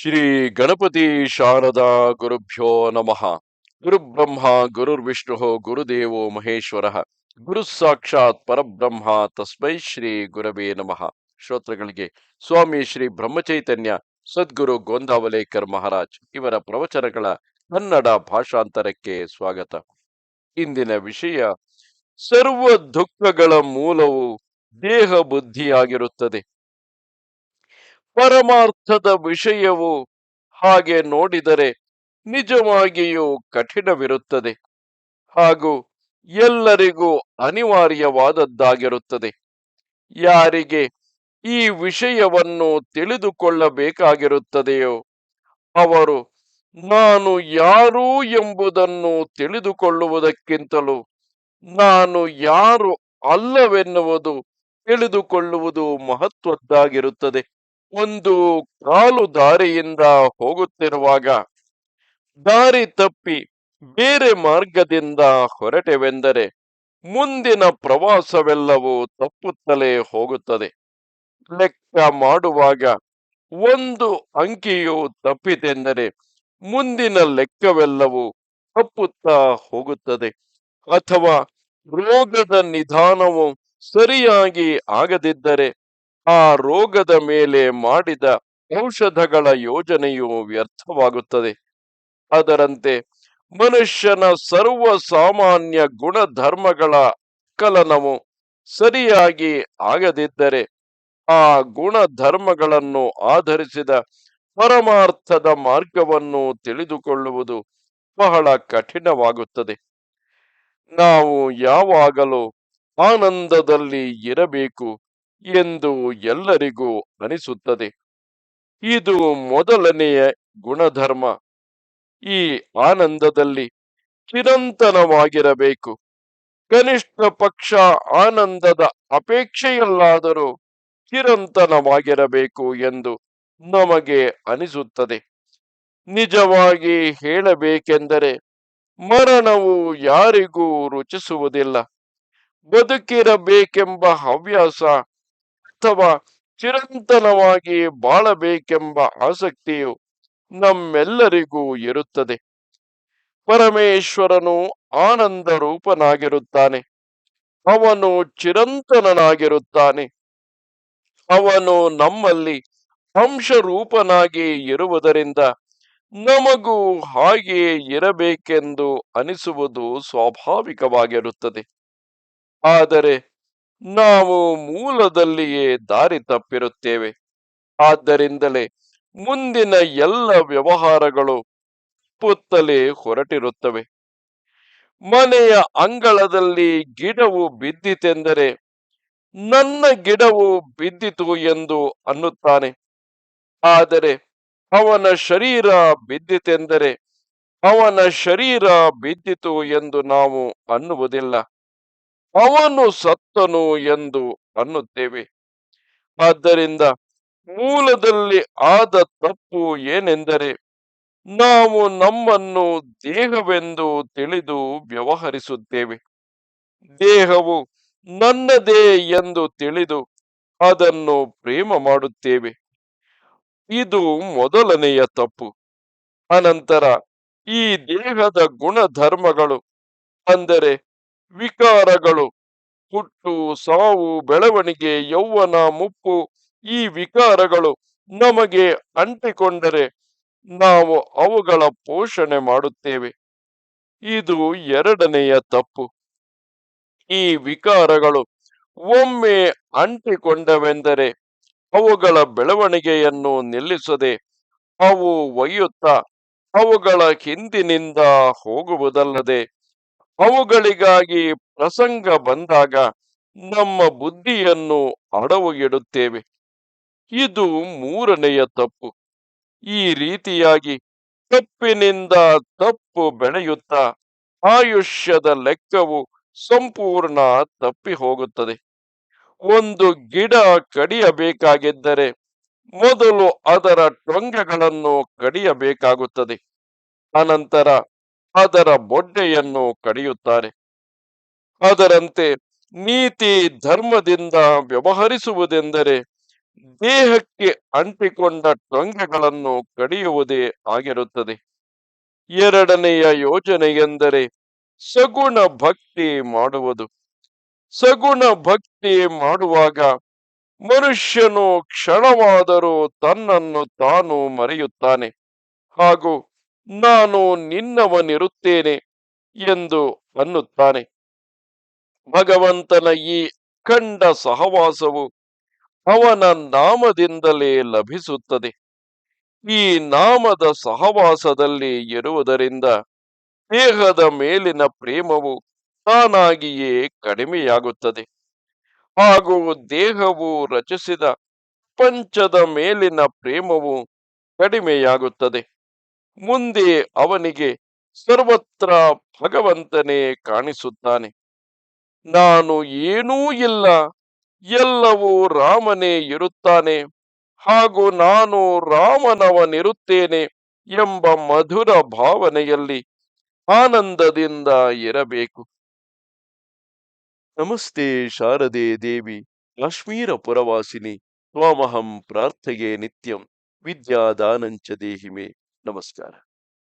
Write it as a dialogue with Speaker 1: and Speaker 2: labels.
Speaker 1: ಶ್ರೀ ಗಣಪತಿ ಶಾರದಾ ಗುರುಭ್ಯೋ ನಮಃ. ಗುರುಬ್ರಹ್ಮ ಗುರುರ್ವಿಷ್ಣು ಗುರುದೇವೋ ಮಹೇಶ್ವರ, ಗುರು ಸಾಕ್ಷಾತ್ ಪರಬ್ರಹ್ಮ, ತಸ್ಮೈ ಶ್ರೀ ಗುರವೇ ನಮಃ. ಶ್ರೋತ್ರಗಳಿಗೆ ಸ್ವಾಮಿ ಶ್ರೀ ಬ್ರಹ್ಮಚೈತನ್ಯ, ಸದ್ಗುರು ಗೋಂದಾವಲೇಕರ್ ಮಹಾರಾಜ್ ಇವರ ಪ್ರವಚನಗಳ ಕನ್ನಡ ಭಾಷಾಂತರಕ್ಕೆ ಸ್ವಾಗತ. ಇಂದಿನ ವಿಷಯ, ಸರ್ವ ದುಃಖಗಳ ಮೂಲವು ದೇಹ ಬುದ್ಧಿಯಾಗಿರುತ್ತದೆ. ಪರಮಾರ್ಥದ ವಿಷಯವು ಹಾಗೆ ನೋಡಿದರೆ ನಿಜವಾಗಿಯೂ ಕಠಿಣವಿರುತ್ತದೆ ಹಾಗೂ ಎಲ್ಲರಿಗೂ ಅನಿವಾರ್ಯವಾದದ್ದಾಗಿರುತ್ತದೆ. ಯಾರಿಗೆ ಈ ವಿಷಯವನ್ನು ತಿಳಿದುಕೊಳ್ಳಬೇಕಾಗಿರುತ್ತದೆಯೋ ಅವರು, ನಾನು ಯಾರು ಎಂಬುದನ್ನು ತಿಳಿದುಕೊಳ್ಳುವುದಕ್ಕಿಂತಲೂ ನಾನು ಯಾರು ಅಲ್ಲವೆನ್ನುವುದು ತಿಳಿದುಕೊಳ್ಳುವುದು ಮಹತ್ವದ್ದಾಗಿರುತ್ತದೆ. ಒಂದು ಕಾಲು ದಾರಿಯಿಂದ ಹೋಗುತ್ತಿರುವಾಗ ದಾರಿ ತಪ್ಪಿ ಬೇರೆ ಮಾರ್ಗದಿಂದ ಹೊರಟೆವೆಂದರೆ ಮುಂದಿನ ಪ್ರವಾಸವೆಲ್ಲವೂ ತಪ್ಪುತ್ತಲೇ ಹೋಗುತ್ತದೆ. ಲೆಕ್ಕ ಮಾಡುವಾಗ ಒಂದು ಅಂಕಿಯು ತಪ್ಪಿತೆಂದರೆ ಮುಂದಿನ ಲೆಕ್ಕವೆಲ್ಲವೂ ತಪ್ಪುತ್ತಾ ಹೋಗುತ್ತದೆ. ಅಥವಾ ರೋಗದ ನಿಧಾನವು ಸರಿಯಾಗಿ ಆಗದಿದ್ದರೆ ಆ ರೋಗದ ಮೇಲೆ ಮಾಡಿದ ಔಷಧಗಳ ಯೋಜನೆಯು ವ್ಯರ್ಥವಾಗುತ್ತದೆ. ಅದರಂತೆ ಮನುಷ್ಯನ ಸರ್ವ ಸಾಮಾನ್ಯ ಗುಣಧರ್ಮಗಳ ಕಲನವು ಸರಿಯಾಗಿ ಆಗದಿದ್ದರೆ ಆ ಗುಣಧರ್ಮಗಳನ್ನು ಆಧರಿಸಿದ ಪರಮಾರ್ಥದ ಮಾರ್ಗವನ್ನು ತಿಳಿದುಕೊಳ್ಳುವುದು ಬಹಳ ಕಠಿಣವಾಗುತ್ತದೆ. ನಾವು ಯಾವಾಗಲೂ ಆನಂದದಲ್ಲಿ ಇರಬೇಕು. ಎಂದು ಎಲ್ಲರಿಗೂ ಅನಿಸುತ್ತದೆ. ಇದು ಮೊದಲನೆಯ ಗುಣಧರ್ಮ. ಈ ಆನಂದದಲ್ಲಿ ಚಿರಂತನವಾಗಿರಬೇಕು. ಕನಿಷ್ಠ ಪಕ್ಷ ಆನಂದದ ಅಪೇಕ್ಷೆಯಲ್ಲಾದರೂ ಚಿರಂತನವಾಗಿರಬೇಕು ಎಂದು ನಮಗೆ ಅನಿಸುತ್ತದೆ. ನಿಜವಾಗಿ ಹೇಳಬೇಕೆಂದರೆ ಮರಣವು ಯಾರಿಗೂ ರುಚಿಸುವುದಿಲ್ಲ. ಬದುಕಿರಬೇಕೆಂಬ ಹವ್ಯಾಸ ಅಥವಾ ಚಿರಂತನವಾಗಿ ಬಾಳಬೇಕೆಂಬ ಆಸಕ್ತಿಯು ನಮ್ಮೆಲ್ಲರಿಗೂ ಇರುತ್ತದೆ. ಪರಮೇಶ್ವರನು ಆನಂದ ರೂಪನಾಗಿರುತ್ತಾನೆ ಅವನು ಚಿರಂತನನಾಗಿರುತ್ತಾನೆ. ಅವನು ನಮ್ಮಲ್ಲಿ ಅಂಶರೂಪನಾಗಿ ಇರುವುದರಿಂದ ನಮಗೂ ಹಾಗೆಯೇ ಇರಬೇಕೆಂದು ಅನಿಸುವುದು ಸ್ವಾಭಾವಿಕವಾಗಿರುತ್ತದೆ. ಆದರೆ ನಾವು ಮೂಲದಲ್ಲಿಯೇ ದಾರಿ ತಪ್ಪಿರುತ್ತೇವೆ. ಆದ್ದರಿಂದಲೇ ಮುಂದಿನ ಎಲ್ಲ ವ್ಯವಹಾರಗಳು ಪುತ್ತಲೇ ಹೊರಟಿರುತ್ತವೆ. ಮನೆಯ ಅಂಗಳದಲ್ಲಿ ಗಿಡವು ಬಿದ್ದಿತೆಂದರೆ ನನ್ನ ಗಿಡವು ಬಿದ್ದಿತು ಎಂದು ಅನ್ನುತ್ತಾನೆ. ಆದರೆ ಅವನ ಶರೀರ ಬಿದ್ದಿತೆಂದರೆ ಅವನ ಶರೀರ ಬಿದ್ದಿತು ಎಂದು ನಾವು ಅನ್ನುವುದಿಲ್ಲ. ಅವನು ಸತ್ತನು ಎಂದು ಅನ್ನುತ್ತೇವೆ. ಆದ್ದರಿಂದ ಮೂಲದಲ್ಲಿ ಆದ ತಪ್ಪು ಏನೆಂದರೆ, ನಾವು ನಮ್ಮನ್ನು ದೇಹವೆಂದು ತಿಳಿದು ವ್ಯವಹರಿಸುತ್ತೇವೆ. ದೇಹವು ನನ್ನದೇ ಎಂದು ತಿಳಿದು ಅದನ್ನು ಪ್ರೇಮ ಮಾಡುತ್ತೇವೆ. ಇದು ಮೊದಲನೆಯ ತಪ್ಪು. ಅನಂತರ ಈ ದೇಹದ ಗುಣಧರ್ಮಗಳು, ಅಂದರೆ ವಿಕಾರಗಳು. ಹುಟ್ಟು, ಸಾವು, ಬೆಳವಣಿಗೆ, ಯೌವನ, ಮುಪ್ಪು ಈ ವಿಕಾರಗಳು ನಮಗೆ ಅಂಟಿಕೊಂಡರೆ ನಾವು ಅವುಗಳ ಪೋಷಣೆ ಮಾಡುತ್ತೇವೆ. ಇದು ಎರಡನೆಯ ತಪ್ಪು. ಈ ವಿಕಾರಗಳು ಒಮ್ಮೆ ಅಂಟಿಕೊಂಡವೆಂದರೆ ಅವುಗಳ ಬೆಳವಣಿಗೆಯನ್ನು ನಿಲ್ಲಿಸದೆ ಅವು ಒಯ್ಯುತ್ತಾ ಅವುಗಳ ಹಿಂದಿನಿಂದ ಹೋಗುವುದಲ್ಲದೆ ಅವುಗಳಿಗಾಗಿ ಪ್ರಸಂಗ ಬಂದಾಗ ನಮ್ಮ ಬುದ್ಧಿಯನ್ನು ಅಡವು ಇಡುತ್ತೇವೆ ಇದು ಮೂರನೆಯ ತಪ್ಪು. ಈ ರೀತಿಯಾಗಿ ತಪ್ಪಿನಿಂದ ತಪ್ಪು ಬೆಳೆಯುತ್ತಾ ಆಯುಷ್ಯದ ಲೆಕ್ಕವು ಸಂಪೂರ್ಣ ತಪ್ಪಿ ಹೋಗುತ್ತದೆ. ಒಂದು ಗಿಡ ಕಡಿಯಬೇಕಾಗಿದ್ದರೆ ಮೊದಲು ಅದರ ಟೊಂಗೆಗಳನ್ನು ಕಡಿಯಬೇಕಾಗುತ್ತದೆ. ಅನಂತರ ಅದರ ಬೊಡ್ಡೆಯನ್ನು ಕಡಿಯುತ್ತಾರೆ. ಅದರಂತೆ ನೀತಿ ಧರ್ಮದಿಂದ ವ್ಯವಹರಿಸುವುದೆಂದರೆ ದೇಹಕ್ಕೆ ಅಂಟಿಕೊಂಡ ಟೊಂಗೆಗಳನ್ನು ಕಡಿಯುವುದೇ ಆಗಿರುತ್ತದೆ. ಎರಡನೆಯ ಯೋಜನೆ ಎಂದರೆ ಸಗುಣ ಭಕ್ತಿ ಮಾಡುವುದು. ಸಗುಣ ಭಕ್ತಿ ಮಾಡುವಾಗ ಮನುಷ್ಯನು ಕ್ಷಣವಾದರೂ ತನ್ನನ್ನು ತಾನು ಮರೆಯುತ್ತಾನೆ. ಹಾಗೂ ನಾನು ನಿನ್ನವನಿರುತ್ತೇನೆ ಎಂದು ಅನ್ನುತ್ತಾನೆ. ಭಗವಂತನ ಈ ಕಂಡ ಸಹವಾಸವು ಅವನ ನಾಮದಿಂದಲೇ ಲಭಿಸುತ್ತದೆ. ಈ ನಾಮದ ಸಹವಾಸದಲ್ಲಿ ಇರುವುದರಿಂದ ದೇಹದ ಮೇಲಿನ ಪ್ರೇಮವು ತಾನಾಗಿಯೇ ಕಡಿಮೆಯಾಗುತ್ತದೆ. ಹಾಗೂ ದೇಹವು ರಚಿಸಿದ ಪಂಚದ ಮೇಲಿನ ಪ್ರೇಮವು ಕಡಿಮೆಯಾಗುತ್ತದೆ. ಮುಂದೆ ಅವನಿಗೆ ಸರ್ವತ್ರ ಭಗವಂತನೇ ಕಾಣಿಸುತ್ತಾನೆ. ನಾನು ಏನೂ ಇಲ್ಲ. ಎಲ್ಲವೂ ರಾಮನೇ ಇರುತ್ತಾನೆ. ಹಾಗೂ ನಾನು ರಾಮನವನಿರುತ್ತೇನೆ ಎಂಬ ಮಧುರ ಭಾವನೆಯಲ್ಲಿ ಆನಂದದಿಂದ ಇರಬೇಕು. ನಮಸ್ತೆ ಶಾರದೆ ದೇವಿ ಕಾಶ್ಮೀರ ಪುರವಾಸಿನಿ ತ್ವಾಮಹಂ ಪ್ರಾರ್ಥೆಗೆ ನಿತ್ಯಂ. ವಿದ್ಯಾದಾನಂಚ ದೇಹಿಮೆ. नमस्कार